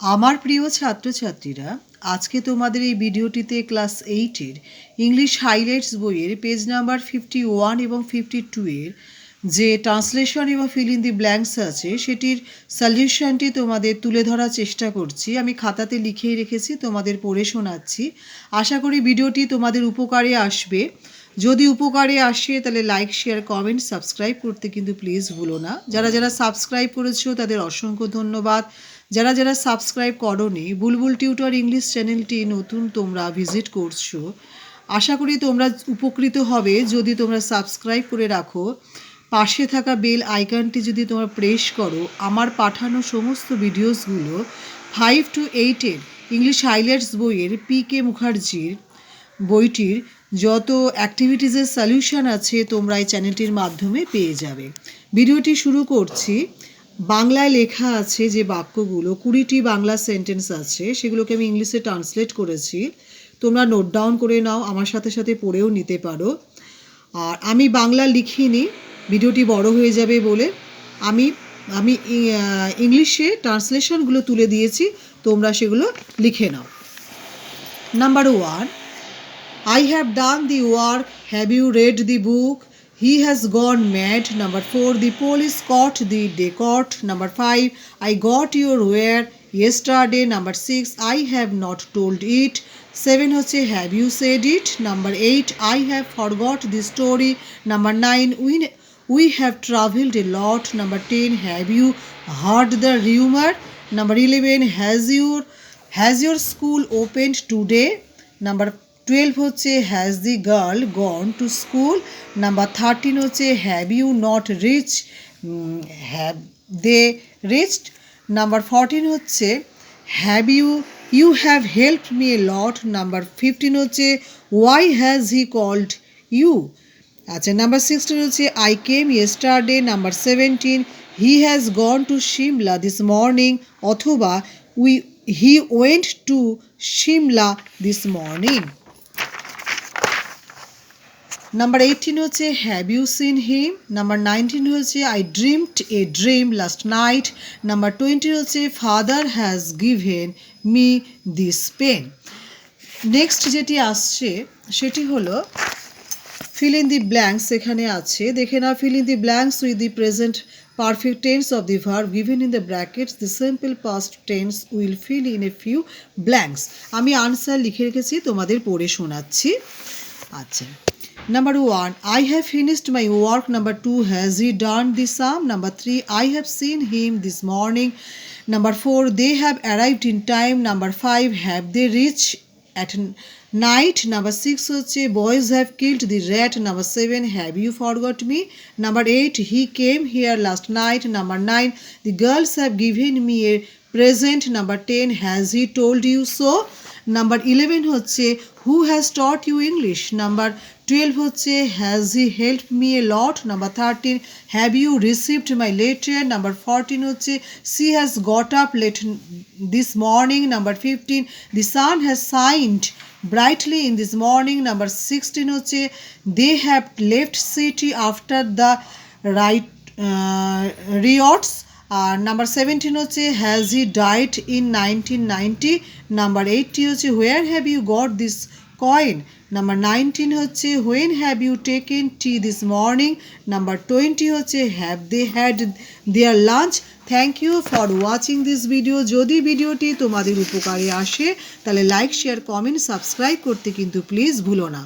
আমার প্রিয় ছাত্রছাত্রীরা, আজকে তোমাদের এই ভিডিওটিতে ক্লাস এইটের ইংলিশ হাইলাইটস বইয়ের পেজ নাম্বার ফিফটি ওয়ান এবং ফিফটি টু এর যে ট্রান্সলেশন এবং ফিল ইন দি ব্ল্যাঙ্কস আছে, সেটির সলিউশনটি তোমাদের তুলে ধরার চেষ্টা করছি। আমি খাতাতে লিখেই রেখেছি, তোমাদের পড়ে শোনাচ্ছি। আশা করি ভিডিওটি তোমাদের উপকারে আসবে। যদি উপকারে আসে, তাহলে লাইক শেয়ার কমেন্ট সাবস্ক্রাইব করতে কিন্তু প্লিজ ভুলো না। যারা যারা সাবস্ক্রাইব করেছ, তাদের অসংখ্য ধন্যবাদ। যারা যারা সাবস্ক্রাইব করনি, বুলবুল টিউটর ইংলিশ চ্যানেলটি নতুন তোমরা ভিজিট করছ। আশা করি তোমরা উপকৃত হবে। যদি তোমরা সাবস্ক্রাইব করে রাখো, পাশে থাকা বেল আইকনটি যদি তোমরা প্রেস করো, আমার পাঠানো সমস্ত ভিডিওসগুলো ফাইভ টু এইটের ইংলিশ হাইলাইটস বইয়ের পি কে মুখার্জির বইটির যত অ্যাক্টিভিটিসের সলিউশন আছে, তোমরা এই চ্যানেলটির মাধ্যমে পেয়ে যাবে। ভিডিওটি শুরু করছি। বাংলায় লেখা আছে যে বাক্যগুলো, কুড়িটি বাংলা সেন্টেন্স আছে, সেগুলোকে আমি ইংলিশে ট্রান্সলেট করেছি। তোমরা নোট ডাউন করে নাও, আমার সাথে সাথে পড়েও নিতে পারো। আর আমি বাংলা লিখিনি, ভিডিওটি বড় হয়ে যাবে বলে আমি আমি ইংলিশে ট্রান্সলেশনগুলো তুলে দিয়েছি, তোমরা সেগুলো লিখে নাও। Number one I have done the work Have you read the book? He has gone mad. Number four, the police caught the decort. Number five, I got your where yesterday. Number six, I have not told it. Seven হচ্ছে have you said it? Number eight, I have forgot the story. Number nine, we we have traveled a lot. Number ten, have you heard the rumor? Number eleven, has your has your school opened today? Number twelve হচ্ছে has the girl gone to school number thirteen হচ্ছে have you not reach have they reached number fourteen হচ্ছে have you you have help me a lot number fifteen হচ্ছে why has he called you আচ্ছা number sixteen হচ্ছে I came yesterday number seventeen he has gone to Shimla this morning অথবা we he went to Shimla this morning number eighteen হচ্ছে have you seen him number nineteen হচ্ছে I dreamed a dream last night number twenty হচ্ছে father has given me this pen next যেটি আসছে, সেটি হলো fill in the blanks এখানে আছে। দেখে না fill in the blanks with the present perfect tense of the verb given in the brackets the simple past tense will fill in a few blanks আমি answer লিখে রেখেছি, তোমাদের পড়ে শোনাচ্ছি। আচ্ছা। Number one, I have finished my work. Number two, has he done the sum? Number three, I have seen him this morning. Number four, they have arrived in time. Number five, have they reached at n- night? Number six, হচ্ছে boys have killed the rat. Number seven, have you forgot me? Number eight, he came here last night. Number nine, the girls have given me a present. Number ten, has he told you so? Number eleven হচ্ছে who has taught you English number twelve হচ্ছে has he help me a lot number thirteen have you received my letter number fourteen হচ্ছে she has got up late this morning number fifteen the sun has shined brightly in this morning number sixteen হচ্ছে they have left city after the riot riots আর number seventeen হচ্ছে has he died in nineteen ninety number eighty হচ্ছে where have you got this coin number nineteen হচ্ছে when have you taken tea this morning number twenty হচ্ছে have they had their lunch thank you for watching this video যদি ভিডিওটি তোমাদের উপকারে আসে, তাহলে like share comment subscribe করতে কিন্তু প্লিজ ভুলো না।